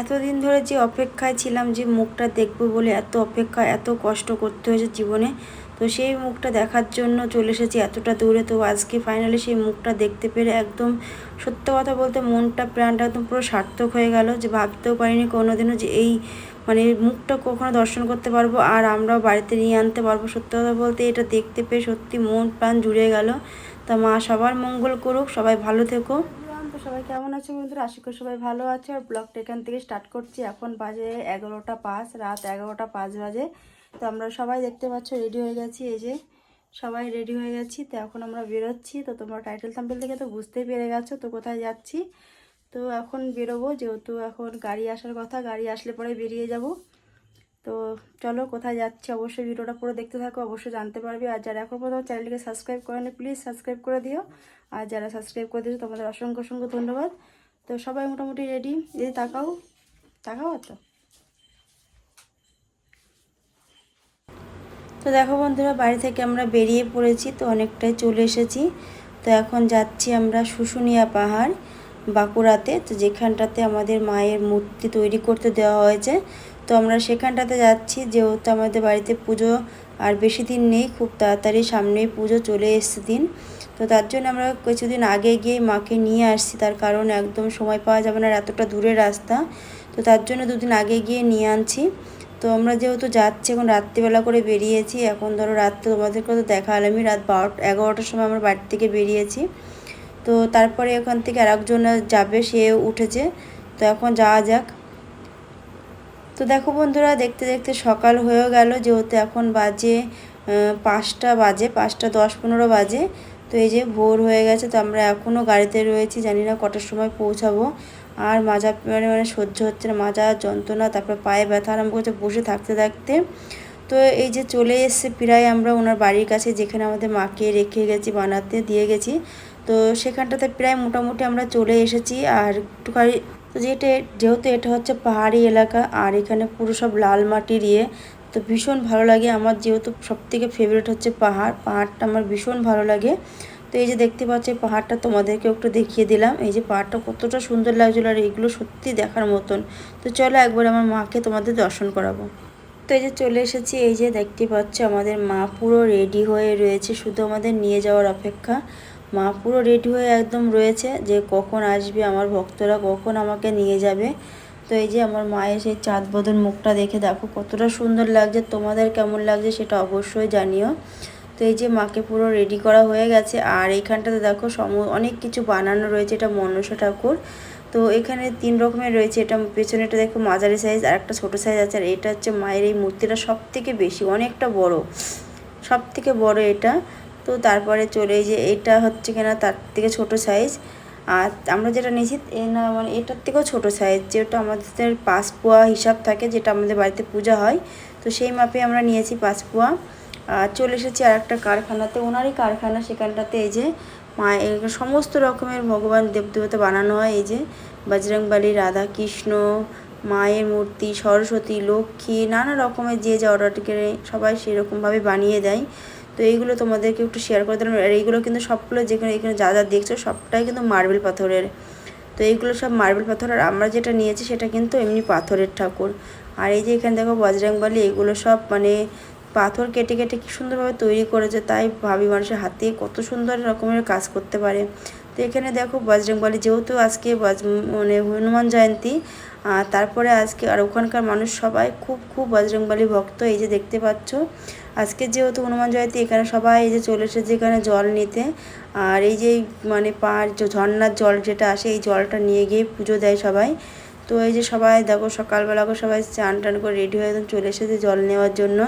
এতদিন ধরে যে অপেক্ষায় ছিলাম যে মুখটা দেখব বলে এত অপেক্ষা, এত কষ্ট করতে হয়েছে জীবনে, তো সেই মুখটা দেখার জন্য চলে এসেছি এতটা দূরে। তো আজকে ফাইনালি সেই মুখটা দেখতে পেরে একদম সত্য কথা বলতে মনটা, প্রাণটা একদম পুরো সার্থক হয়ে গেল যে ভাবতেও পারিনি কোনোদিনও যে এই মানে মুখটা কখনো দর্শন করতে পারব আর আমরাও বাড়িতে নিয়ে আনতে পারব। সত্য কথা বলতে এটা দেখতে পেয়ে সত্যি মন প্রাণ জুড়ে গেল। তা মা সবার মঙ্গল করুক, সবাই ভালো থেকো। সবাই কেমন আছে বন্ধুরা? আশা করি সবাই ভালো আছে। আর ব্লগটা এখান থেকে স্টার্ট করছি। এখন বাজে এগারোটা পাঁচ, রাত এগারোটা পাঁচ বাজে। তো আমরা সবাই দেখতে পাচ্ছ রেডি হয়ে গেছি। এই যে সবাই রেডি হয়ে গেছি। তো এখন আমরা বেরোচ্ছি। তো তোমরা টাইটেল থাম্পেল থেকে তো বুঝতেই পেরে গেছো তো কোথায় যাচ্ছি। তো এখন বেরোবো। যেহেতু এখন গাড়ি আসার কথা, গাড়ি আসলে পরে বেরিয়ে যাব। তো চলো কোথায় যাচ্ছি অবশ্যই ভিডিওটা পুরো দেখতে থাকো, অবশ্যই জানতে পারবে। আর যারা এখন পর্যন্ত চ্যানেলটিকে সাবস্ক্রাইব করে করেনি প্লিজ সাবস্ক্রাইব করে দিও। আর যারা সাবস্ক্রাইব করে দিয়েছ, তোমাদের অসংখ্য অসংখ্য ধন্যবাদ। তো সবাই মোটামুটি রেডি যদি তাকাও। তাকাও তো তো দেখো বন্ধুরা, বাড়ি থেকে আমরা বেরিয়ে পড়েছি, তো অনেকটাই চলে এসেছি। তো এখন যাচ্ছি আমরা শুশুনিয়া পাহাড়, বাঁকুড়াতে। তো যেখানটাতে আমাদের মায়ের মূর্তি তৈরি করতে দেওয়া হয়েছে তো আমরা সেখানটাতে যাচ্ছি, যেহেতু আমাদের বাড়িতে পুজো আর বেশি দিন নেই, খুব তাড়াতাড়ি সামনেই পুজো চলে এসছে দিন। তো তার জন্য আমরা কিছুদিন আগে গিয়ে মাকে নিয়ে আসছি, তার কারণ একদম সময় পাওয়া যাবে না এতটা দূরের রাস্তা। তো তার জন্য দুদিন আগে গিয়ে নিয়ে আনছি। তো আমরা যেহেতু যাচ্ছি, এখন রাত্রিবেলা করে বেরিয়েছি। এখন ধরো রাত্রে তোমাদেরকে তো দেখা আমি রাত বারোটা, এগারোটার সময় আমরা বাড়ি থেকে বেরিয়েছি। তো তারপরে ওখান থেকে আর যাবে, সে উঠেছে। তো এখন যাওয়া যাক। তো দেখো বন্ধুরা, দেখতে দেখতে সকাল হয়েও গেল, যেহেতু এখন বাজে পাঁচটা বাজে, পাঁচটা দশ পনেরো বাজে, তো এই যে ভোর হয়ে গেছে, তো আমরা এখনও গাড়িতে রয়েছি, জানি না কটার সময় পৌঁছাবো। আর মাজা মানে মানে সহ্য হচ্ছে না, মাজা যন্ত্রণা, তারপরে পায়ে ব্যথা আরম্ভ করছে বসে থাকতে থাকতে। তো এই যে চলে এসছে প্রায় আমরা ওনার বাড়ির কাছে, যেখানে আমাদের মাকে রেখে গেছি, বানাতে দিয়ে গেছি। তো সেখানটাতে প্রায় মোটামুটি আমরা চলে এসেছি, আর একটুখানি তো যেটা যেহেতু এটা হচ্ছে পাহাড়ি এলাকা, আর এখানে পুরো সব লাল মাটির ইয়ে তো ভীষণ ভালো লাগে। আমার যেহেতু সবথেকে ফেভারিট হচ্ছে পাহাড়, পাহাড়টা আমার ভীষণ ভালো লাগে। তো এই যে দেখতে পাচ্ছি পাহাড়টা তোমাদেরকে একটু দেখিয়ে দিলাম। এই যে পাহাড়টা কতটা সুন্দর লাগছিল, আর এগুলো সত্যি দেখার মতন। তো চলো একবার আমার মাকে তোমাদের দর্শন করাবো। তো এই যে চলে এসেছি, এই যে দেখতে পাচ্ছ, আমাদের মা পুরো রেডি হয়ে রয়েছে, শুধু আমাদের নিয়ে যাওয়ার অপেক্ষা। মা পুরো রেডি হয়ে একদম রয়েছে যে কখন আসবে, আমার ভক্তরা কখন আমাকে নিয়ে যাবে। তো এই যে আমার মায়ের সেই চাঁদ বদন মুখটা দেখে দেখো কতটা সুন্দর লাগছে, তোমাদের কেমন লাগছে সেটা অবশ্যই জানিও। তো এই যে মাকে পুরো রেডি করা হয়ে গেছে, আর এইখানটাতে দেখো সম, অনেক কিছু বানানো রয়েছে, এটা মনসা ঠাকুর। তো এখানে তিন রকমের রয়েছে, এটা পেছনেটা দেখো মাঝারি সাইজ আর একটা ছোটো সাইজ আছে, আর এটা হচ্ছে মায়ের এই মূর্তিটা সব থেকে বেশি, অনেকটা বড়। সব থেকে বড় এটা। তো তারপরে চলে যে এটা হচ্ছে কিনা তার থেকে ছোট সাইজ আর আমরা যেটা নিয়েছি না মানে এটার থেকেও ছোটো সাইজ যেটা আমাদের পাঁচ পোয়া হিসাব থাকে, যেটা আমাদের বাড়িতে পূজা হয়, তো সেই মাপে আমরা নিয়েছি পাঁচ পোয়া আর চলে এসেছি আর একটা কারখানাতে। ওনারই কারখানা সেখানটাতে এই যে মা সমস্ত রকমের ভগবান দেবদেবতা বানানো হয়। এই যে বজরংবলী রাধা কৃষ্ণ, মায়ের মূর্তি, সরস্বতী, লক্ষ্মী, নানা রকমের যে যা অর্ডার করে সবাই সেরকমভাবে বানিয়ে দেয়। তো এইগুলো তোমাদেরকে একটু শেয়ার করে দিলাম আর এইগুলো কিন্তু সবগুলো যেখানে এখানে যা যা দেখছ, সবটাই কিন্তু মার্বেল পাথরের। তো এইগুলো সব মার্বেল পাথর। আর আমরা যেটা নিয়েছি সেটা কিন্তু এমনি পাথরের ঠাকুর। আর এই যে এখানে দেখো বজরংবলী এগুলো সব মানে পাথর কেটে কেটে কী সুন্দরভাবে তৈরি করেছে। তাই ভাবি মানুষের হাতে কত সুন্দর রকমের কাজ করতে পারে। তো এখানে দেখো বজরংবলী যেহেতু আজকে মানে হনুমান জয়ন্তী তারপরে আজকে আর ওখানকার মানুষ সবাই খুব খুব বজরংবলী ভক্ত, এই যে দেখতে পাচ্ছ। আজকে যেহেতু হনুমান জয়ন্তী, এখানে সবাই এই যে চলে এসেছে এখানে জল নিতে। আর এই যে মানে পাহাড় ঝর্নার জল যেটা আসে, এই জলটা নিয়ে গিয়ে পুজো দেয় সবাই। তো এই যে সবাই দেখো সকালবেলা করে সবাই চান টান করে রেডি হয়ে একদম চলে এসেছে জল নেওয়ার জন্য।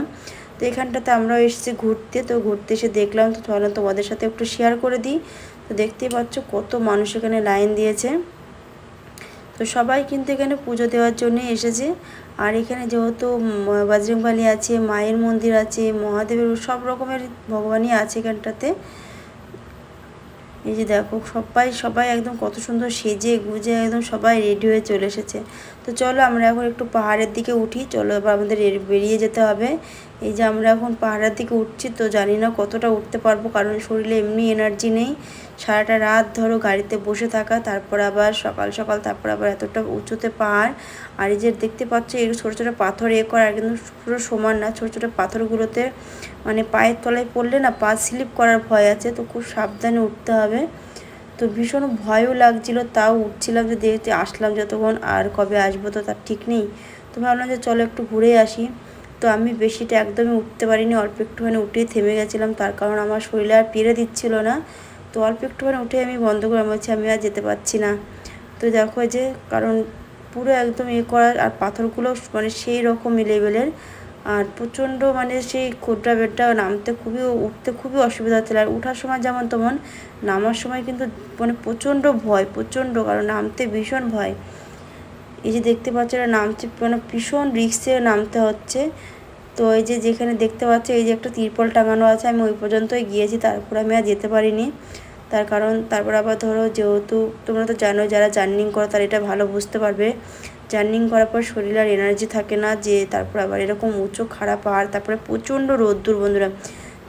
তো এখানটাতে আমরাও এসেছি ঘুরতে, তো ঘুরতে এসে দেখলাম, তো চলো তোমাদের সাথে একটু শেয়ার করে দিই। তো দেখতেই পাচ্ছ কত মানুষ এখানে লাইন দিয়েছে। তো সবাই কিন্তু এখানে পুজো দেওয়ার জন্য এসেছে। আর এখানে যেহেতু বজরংবালি আছে, মায়ের মন্দির আছে, মহাদেবের সব রকমের ভগবানই আছে এখানটাতে। এই যে দেখো, সবাই সবাই একদম কত সুন্দর সেজে গুজে একদম সবাই রেডি হয়ে চলে এসেছে। তো চলো আমরা এখন একটু পাহাড়ের দিকে উঠি। চলো এবার আমাদের বেরিয়ে যেতে হবে। এই যে আমরা এখন পাহাড়ের দিকে উঠছি তো জানি না কতটা উঠতে পারব, কারণ শরীরে এমনি এনার্জি নেই। সারাটা রাত ধরো গাড়িতে বসে থাকা, তারপর আবার সকাল সকাল, তারপর আবার এতটা উঁচুতে পাহাড়। আর এই যে দেখতে পাচ্ছ, এই ছোটো ছোটো পাথর এ করা, কিন্তু পুরো সমান না, ছোটো ছোটো পাথরগুলোতে মানে পায়ের তলায় পড়লে না পা স্লিপ করার ভয় আছে, তো খুব সাবধানে উঠতে হবে। তো ভীষণ ভয়ও লাগছিল, তাও উঠছিলাম যে দেখতে আসলাম যতক্ষণ আর কবে আসব তো তার ঠিক নেই। তো ভাবলাম যে চলো একটু ঘুরে আসি। তো আমি বেশিটা একদমই উঠতে পারিনি, অল্প একটুখানি উঠেই থেমে গেছিলাম, তার কারণ আমার শরীরে আর পেরে দিচ্ছিল না। তো অল্প একটুখানি উঠে আমি বন্ধ করে বলছি আমি আর যেতে পারছি না। তো দেখো যে কারণ পুরো একদম এ করা আর পাথরগুলো মানে সেই রকমই লেভেলের আর প্রচণ্ড মানে সেই খোদ্রা বেডটা নামতে খুবই উঠতে খুবই অসুবিধা হচ্ছিল। আর ওঠার সময় যেমন তেমন নামার সময় কিন্তু মানে প্রচণ্ড ভয়, প্রচণ্ড, কারণ নামতে ভীষণ ভয়। এই যে দেখতে পাচ্ছ এটা নামছে মানে ভীষণ রিক্সে নামতে হচ্ছে। তো এই যে যেখানে দেখতে পাচ্ছ এই যে একটা তিরপল টাঙানো আছে, আমি ওই পর্যন্তই গিয়েছি, তারপর আমি আর যেতে পারিনি। তার কারণ তারপর আবার ধরো যেহেতু তোমরা তো জানো যারা জার্নিং করো তারা এটা ভালো বুঝতে পারবে। জার্নিং করার পর শরীরে আর এনার্জি থাকে না যে তারপর আবার এরকম উঁচু খারাপ পাহাড় তারপরে প্রচণ্ড রোদ্দুর বন্ধুরা।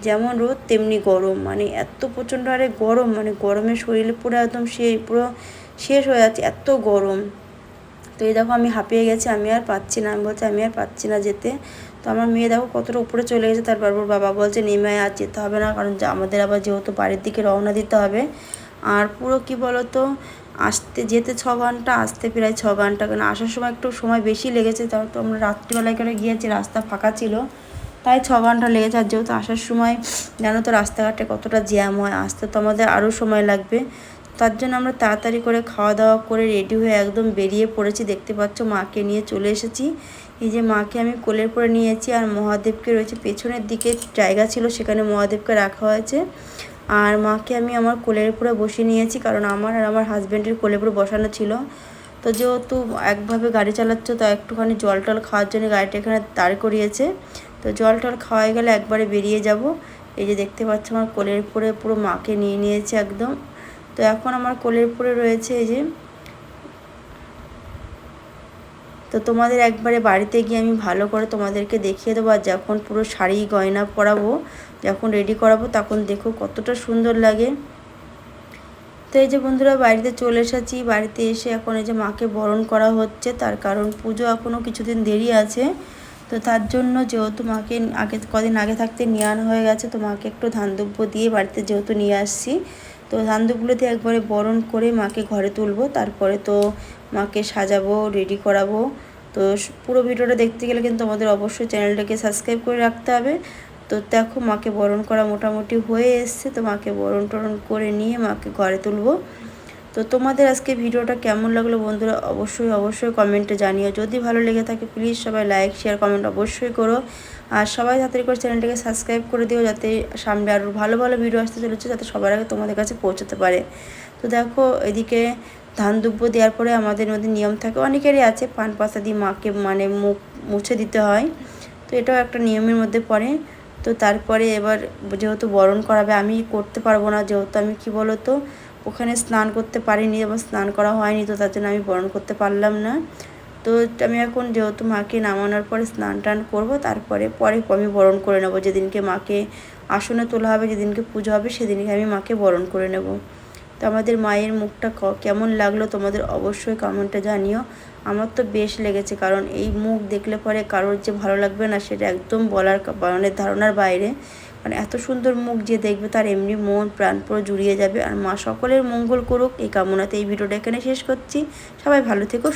যেমন রোদ তেমনি গরম মানে এত প্রচণ্ড আরে গরম মানে গরমে শরীরে পুরো একদম সেই পুরো শেষ হয়ে যাচ্ছে, এত গরম। তো এই দেখো আমি হাঁপিয়ে গেছি, আমি আর পাচ্ছি না, আমি বলছি আমি আর পাচ্ছি না যেতে। তো আমার মেয়ে দেখো কতটা উপরে চলে গেছে, তারপর ওর বাবা বলছে নেমে আর যেতে হবে না, কারণ আমাদের আবার যেহেতু বাড়ির দিকে রওনা দিতে হবে। আর পুরো কি বলো তো আসতে যেতে ছ ঘণ্টা, আসতে প্রায় ছ ঘণ্টা, কেন আসার সময় একটু সময় বেশি লেগেছে। তাও তো আমরা রাত্রিবেলায় করে গিয়েছি, রাস্তা ফাঁকা ছিল, তাই ছ ঘণ্টা লেগেছে। আর যেহেতু আসার সময়, জানো তো, রাস্তাঘাটে কতটা জ্যাম হয়, আসতে তো আমাদের আরও সময় লাগবে। তার জন্য আমরা তাড়াতাড়ি করে খাওয়া দাওয়া করে রেডি হয়ে একদম বেরিয়ে পড়েছি। দেখতে পাচ্ছ মাকে নিয়ে চলে এসেছি। এই যে মাকে আমি কোলের পরে নিয়েছি আর মহাদেবকে রয়েছে পেছনের দিকে জায়গা ছিল সেখানে মহাদেবকে রাখা হয়েছে। আর মাকে আমি আমার কোলের উপরে বসিয়ে নিয়েছি কারণ আমার আর আমার হাজব্যান্ডের কোলের উপরে বসানো ছিল। তো যেহেতু একভাবে গাড়ি চালাচ্ছ, তো একটুখানি জল টল খাওয়ার জন্য গাড়িটা এখানে দাঁড় করিয়েছে। তো জল টল খাওয়াই গেলে একবারে বেরিয়ে যাব। এই যে দেখতে পাচ্ছ আমার কোলের উপরে পুরো মাকে নিয়ে নিয়েছে একদম। তো এখন আমার কোলের উপরে রয়েছে এই যে। তো তোমাদের একবারে বাড়িতে গিয়ে আমি ভালো করে তোমাদেরকে দেখিয়ে দেবো আর যখন পুরো শাড়ি গয়না পরাবো, যখন রেডি করাবো তখন দেখো কতটা সুন্দর লাগে। তো এই যে বন্ধুরা বাড়িতে চলে এসেছি, বাড়িতে এসে এখন এই যে মাকে বরণ করা হচ্ছে, তার কারণ পুজো এখনও কিছুদিন দেরি আছে। তো তার জন্য যেহেতু মাকে আগে, কদিন আগে থাকতে নিয়ে আনা হয়ে গেছে, তো মাকে একটু ধান দুব্য দিয়ে বাড়িতে যেহেতু নিয়ে আসছি তো ধান দিয়ে একবারে বরণ করে মাকে ঘরে তুলবো, তারপরে তো মাকে সাজাবো রেডি করাবো। তো পুরো ভিডিওটা দেখতে গেলে কিন্তু আমাদের অবশ্যই চ্যানেলটাকে সাবস্ক্রাইব করে রাখতে হবে। তো দেখো মাকে বরণ করা মোটামুটি হয়ে এসছে, তো মাকে বরণ টরণ করে নিয়ে মাকে ঘরে তুলবো। তো তোমাদের আজকে ভিডিওটা কেমন লাগল বন্ধুরা, অবশ্যই অবশ্যই কমেন্টে জানিও। যদি ভালো লেগে থাকে প্লিজ সবাই লাইক শেয়ার কমেন্ট অবশ্যই করো। আর সবাই তাড়াতাড়ি করে চ্যানেলটাকে সাবস্ক্রাইব করে দিও, যাতে সামনে আরও ভালো ভালো ভিডিও আসতে চলেছে, যাতে সবার আগে তোমাদের কাছে পৌঁছতে পারে। তো দেখো, এদিকে ধান দুব্য দেওয়ার পরে আমাদের মধ্যে নিয়ম থাকে, অনেকেরই আছে পান পাতা দিয়ে মাকে মানে মুখ মুছে দিতে হয়। তো এটাও একটা নিয়মের মধ্যে পড়ে। তো তারপরে এবার যেহেতু বরণ করাবে, আমি করতে পারব না, যেহেতু আমি কি বলো তো ওখানে স্নান করতে পারিনি এবং স্নান করা হয়নি, তো তার জন্য আমি বরণ করতে পারলাম না। তো আমি এখন যেহেতু মাকে নামানোর পরে স্নান টান করব, তারপরে পরে আমি বরণ করে নেব। যেদিনকে মাকে আসনে তোলা হবে, যেদিনকে পুজো হবে, সেদিনকে আমি মাকে বরণ করে নেব। তো আমাদের মায়ের মুখটা কেমন লাগল তোমাদের অবশ্যই কমেন্টে জানিও। আমার তো বেশ লেগেছে, কারণ এই মুখ দেখলে পরে কারোর যে ভালো লাগবে না, সেটা একদম বলার মানে ধারণার বাইরে। মানে এত সুন্দর মুখ যে দেখবে, তার এমনি মন প্রাণ পুরো জুড়িয়ে যাবে। আর মা সকলের মঙ্গল করুক। এই কামনাতে এই ভিডিওটা এখানে শেষ করছি। সবাই ভালো থেকো